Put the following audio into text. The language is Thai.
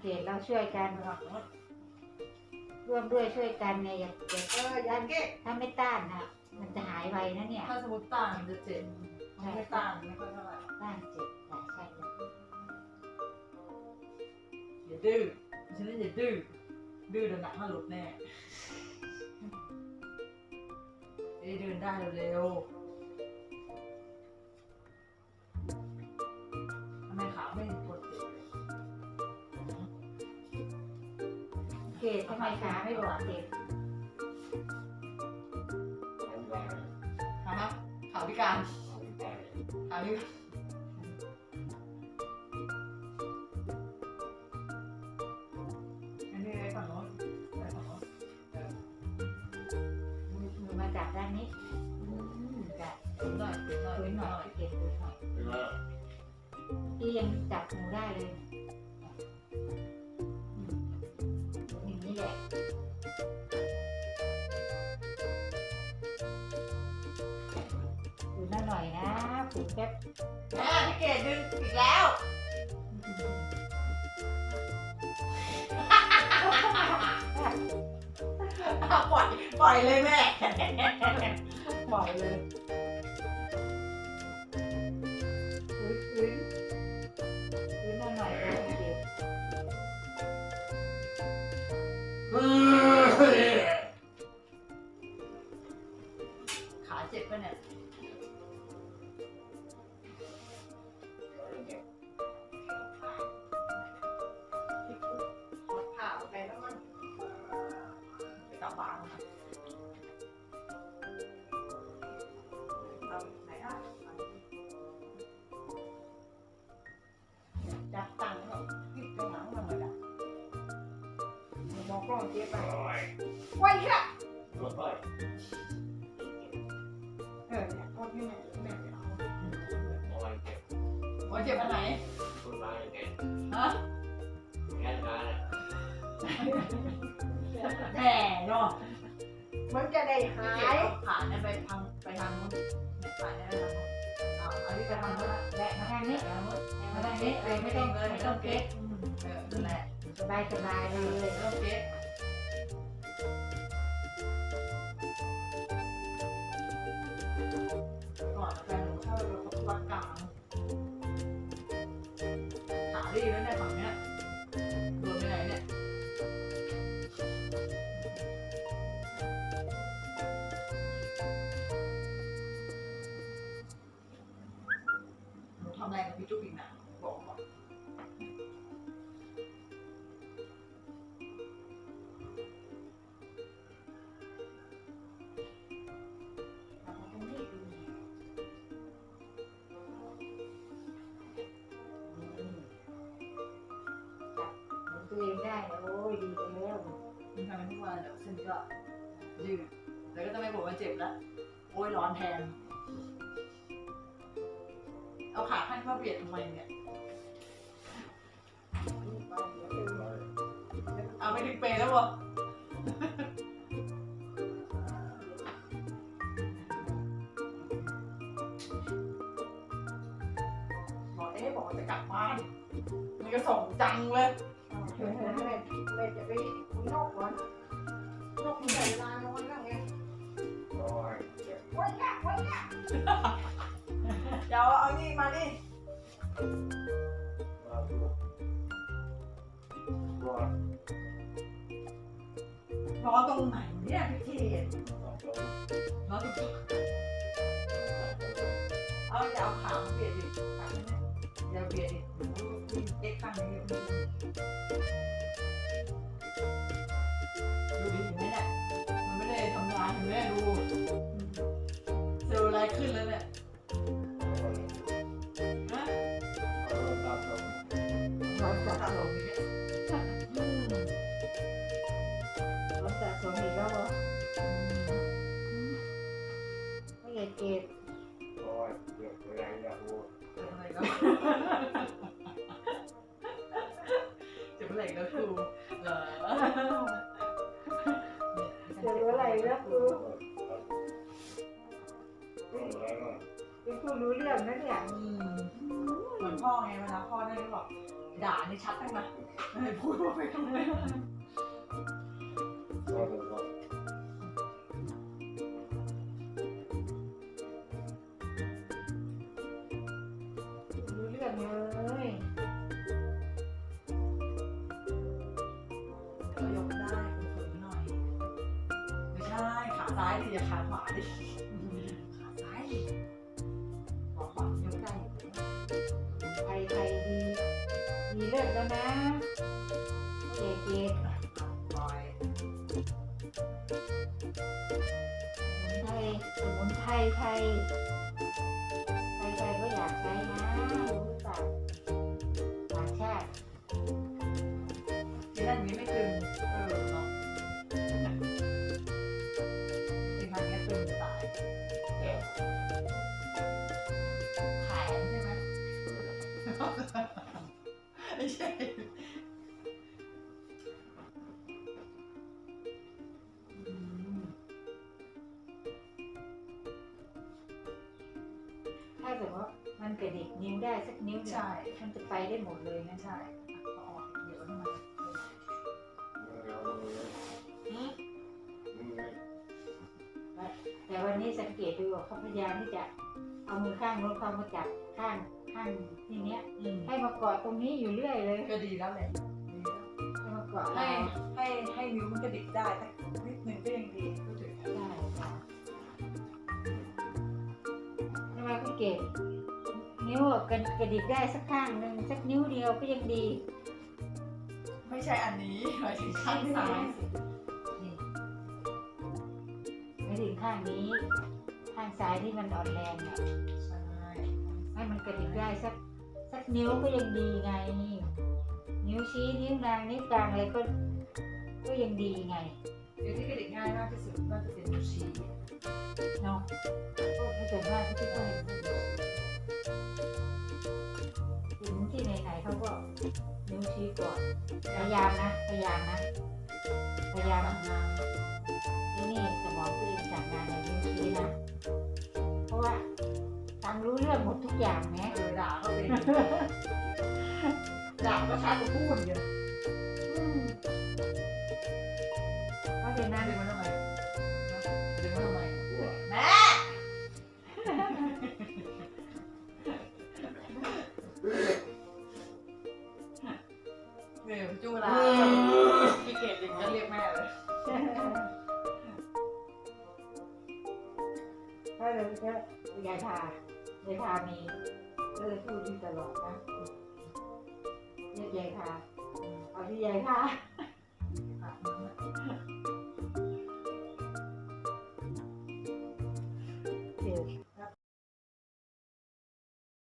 เกตเราช่วยกันร่วมด้วยช่วยกันเนี่ยอย่าอย่าเออยันเก๊กถ้าไม่ต้านนะมันจะหายไวนะเนี่ยถ้าสมมติต่างมันจะเจ็บมันไม่ต่างไม่ค่อยเท่าไหร่ต้านเจ็บแต่ใช่เลยอย่าดื้อฉันนี่อย่าดื้อดื้อเดินหนักมาหลุดแน่เอ้ยเดินได้เร็วๆ เกตทำไมขาไม่บอกเจ็บขามาขาพิการขาพิการอันนี้ไอ้ฝั่งโน้นไอ้ฝั่งโน้นเออมือมือมาจับด้านนี้อืมจับฝืนหน่อยฝืนหน่อยฝืฝืนนหหน่น่ออยยเกตฝืนหน่อยพี่ยังจับหนูได้เลย ฝืนแป๊บแม่พี่เกดดึงอีกแล้วอะปล่อยปล่อยเลยแม่ ปล่อยเลย กล้องเจ๊ไปไว้ค่ะเออเนี่ยพ่อพี่แม่แม่เอาโอ้ยเจ็บอันไหนฮะแหม่เนาะมันจะได้หายเอานไปทางไปทางนู้นเนี่านไปทางนู้น เอาอันนี้ไปทางนู้นแบะมาทางนี้มาทางนี้เลยไม่ต้องเลยไม่ไม่ต้องเก๊เก๊กกเออนั่นแหละสบายสบายเลยไม่ต้องเก๊ก ล้วมึงทำมันทุกวันเดี๋ยวเส้นก็ยืดแล้วก็จะไม่ปวดมาเจ็บแล้วโอ้ยร้อนแทน เอาขาขั้นเข้าเบียดทำไมเนี่ย เอาไปถึงเปรย์แล้ววะบอกเอ๊ะบอกว่าจะกลับบ้านมันก็ส่งจังเลยเลยจะไปคุณนกก่อนน ยวเอานี่มาดิรอตรงไหนเนี่ยพี่เทนรอตรงเอาอย่าเอาขามาเบียดดิขาเนี่ยอย่าเบียดดิเด็กข้างนี้ อะไรแล้วคือเป็นผู้รู้เรื่องนะเนี่ยอืมอืมเหมือนพ่อไงเวลาพ่อได้ก็บอกด่านี่ชัดตั้งนะไม่พูดว่าไปทำไมรู้เรื่องเลย ซ้ายดิอย่าขาขวาดิขาซ้ายดิขาขวายกได้อยู่ไทยไทยดีดีเลิศแล้วนะเจเจปล่อยไทยสมุนไพรไทยไทยก็อยากใช้ เกิดว่ามันกระดิกนิ้วได้สักนิ้วเนี่ยใช่ มันจะไปได้หมดเลยนะใช่เอาออกเดี๋ยวทำไมเราเลยมึงไงแต่วันนี้สังเกตดูว่าเขาพยายามที่จะเอามือข้างโน้นเข้ามาจับข้างข้างที่เนี้ย อืมให้มาเกาะตรงนี้อยู่เรื่อยเลย ก็ดีแล้วแหละดีแล้วให้มาเกาะให้เราให้ให้นิ้วมันกระดิกได้สักนิดนึงก็ยังดีก็ถือ เกดนิ้วอะกระกระดิกได้สักข้างหนึ่งสักนิ้วเดียวก็ยังดีไม่ใช่อันนี้หมายถึงข้างซ้ายสินี่ไม่ถึงข้างนี้ ข้างซ้ายที่มันอ่อนแรงเนี่ยใช่ให้มันกระดิกได้สักสักนิ้วก็ยังดีไง นิ้วชี้นิ้วนางนิ้วกลางอะไรก็ก็ยังดีไงเดี๋ยวที่กระดิกง่ายมากที่สุดน่าจะเป็นนิ้วชี้เนาะก็ไม่เกิดว่าที่ก็เห็น เขาก็นิ้วชี้ก่อนพยายามนะพยายามนะพยายามทำงานที่นี่สมองตัวเองสั่งงานในนิ้วชี้นะเพราะว่าตังรู้เรื่องหมดทุกอย่างแม้ด่าก็เป็นด่าก็ชัดกว่าพูดอย ยายทายายทามีก็เลยพูดอยู่ตลอดนะเรียกยายทาเอาที่ยายทา